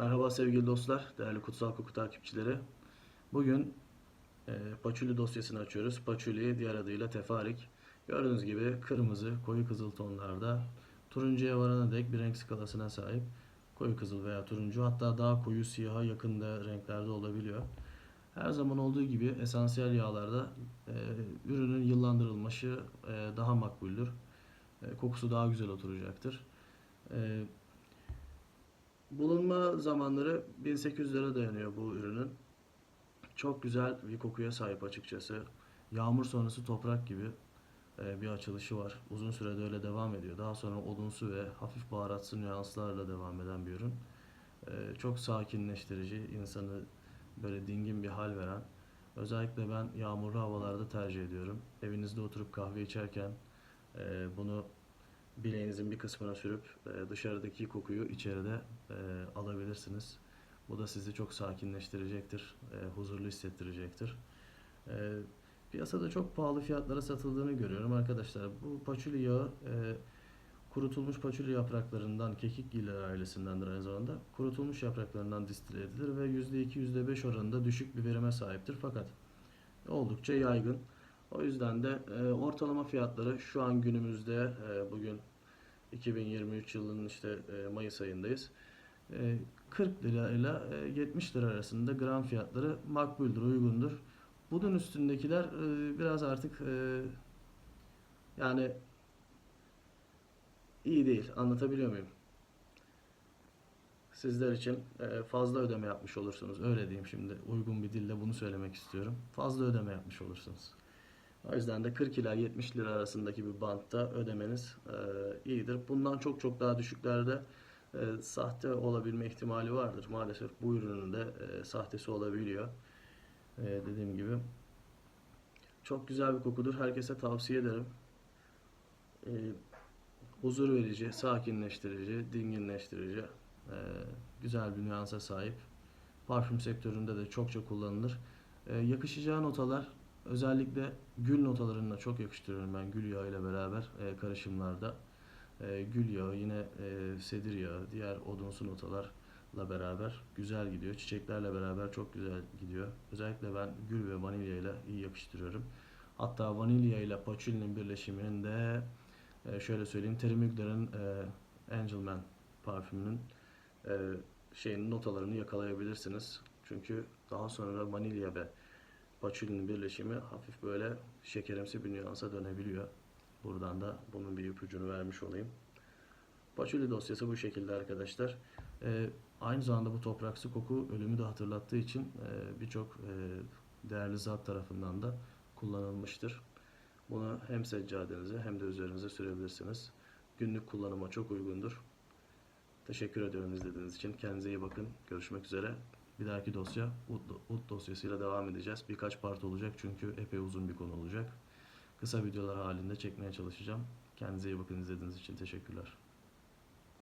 Merhaba sevgili dostlar, değerli Kutsal Koku takipçileri. Bugün e, paçuli dosyasını açıyoruz. Paçuli diğer adıyla tefarik. Gördüğünüz gibi kırmızı, koyu kızıl tonlarda turuncuya varana dek bir renk skalasına sahip. Koyu kızıl veya turuncu hatta daha koyu siyaha yakın da renklerde olabiliyor. Her zaman olduğu gibi esansiyel yağlarda e, ürünün yıllandırılması e, daha makbuldür. E, kokusu daha güzel oturacaktır. E, Bulunma zamanları 1800'lere dayanıyor bu ürünün. Çok güzel bir kokuya sahip açıkçası. Yağmur sonrası toprak gibi e, bir açılışı var. Uzun sürede öyle devam ediyor. Daha sonra odunsu ve hafif baharatsı nüanslarla devam eden bir ürün. E, Çok sakinleştirici, insanı böyle dingin bir hal veren. Özellikle ben yağmurlu havalarda tercih ediyorum. Evinizde oturup kahve içerken e, bunu bileğinizin bir kısmına sürüp e, dışarıdaki kokuyu içeride e, alabilirsiniz. Bu da sizi çok sakinleştirecektir, e, huzurlu hissettirecektir. E, piyasada çok pahalı fiyatlara satıldığını görüyorum arkadaşlar. Bu paçuli yağı e, kurutulmuş paçuli yapraklarından, kekikgiller ailesindendir aynı zamanda. Kurutulmuş yapraklarından distile edilir ve %2, %5 oranında düşük bir verime sahiptir fakat oldukça yaygın. O yüzden de e, ortalama fiyatları şu an günümüzde e, bugün 2023 yılının işte e, Mayıs ayındayız. E, 40 lira ile e, 70 lira arasında gram fiyatları makbuldür, uygundur. Bunun üstündekiler e, biraz artık e, yani iyi değil. Anlatabiliyor muyum? Sizler için e, fazla ödeme yapmış olursunuz. Öyle diyeyim şimdi. Uygun bir dille bunu söylemek istiyorum. Fazla ödeme yapmış olursunuz. O yüzden de 40 ila 70 lira arasındaki bir bantta ödemeniz e, iyidir. Bundan çok çok daha düşüklerde e, sahte olabilme ihtimali vardır. Maalesef bu ürünün de e, sahtesi olabiliyor. E, dediğim gibi. Çok güzel bir kokudur. Herkese tavsiye ederim. E, huzur verici, sakinleştirici, dinginleştirici, e, güzel bir nüansa sahip. Parfüm sektöründe de çokça kullanılır. E, yakışacağı notalar özellikle gül notalarına çok yakıştırıyorum ben gül yağı ile beraber e, karışımlarda. E, gül yağı, yine e, sedir yağı, diğer odunsu notalarla beraber güzel gidiyor. Çiçeklerle beraber çok güzel gidiyor. Özellikle ben gül ve vanilya ile iyi yakıştırıyorum. Hatta vanilya ile patchoulinin birleşiminin de e, şöyle söyleyeyim Terry Mugler'ın e, Angelman parfümünün e, şeyin notalarını yakalayabilirsiniz. Çünkü daha sonra vanilya ve patchoulinin birleşimi hafif böyle şekerimsi bir nüansa dönebiliyor. Buradan da bunun bir ipucunu vermiş olayım. Patchouli dosyası bu şekilde arkadaşlar. E, aynı zamanda bu topraksı koku ölümü de hatırlattığı için e, birçok e, değerli zat tarafından da kullanılmıştır. Bunu hem seccadenize hem de üzerinize sürebilirsiniz. Günlük kullanıma çok uygundur. Teşekkür ediyorum izlediğiniz için. Kendinize iyi bakın. Görüşmek üzere. Bir dahaki dosya UD, dosyasıyla devam edeceğiz. Birkaç part olacak çünkü epey uzun bir konu olacak. Kısa videolar halinde çekmeye çalışacağım. Kendinize iyi bakın izlediğiniz için teşekkürler.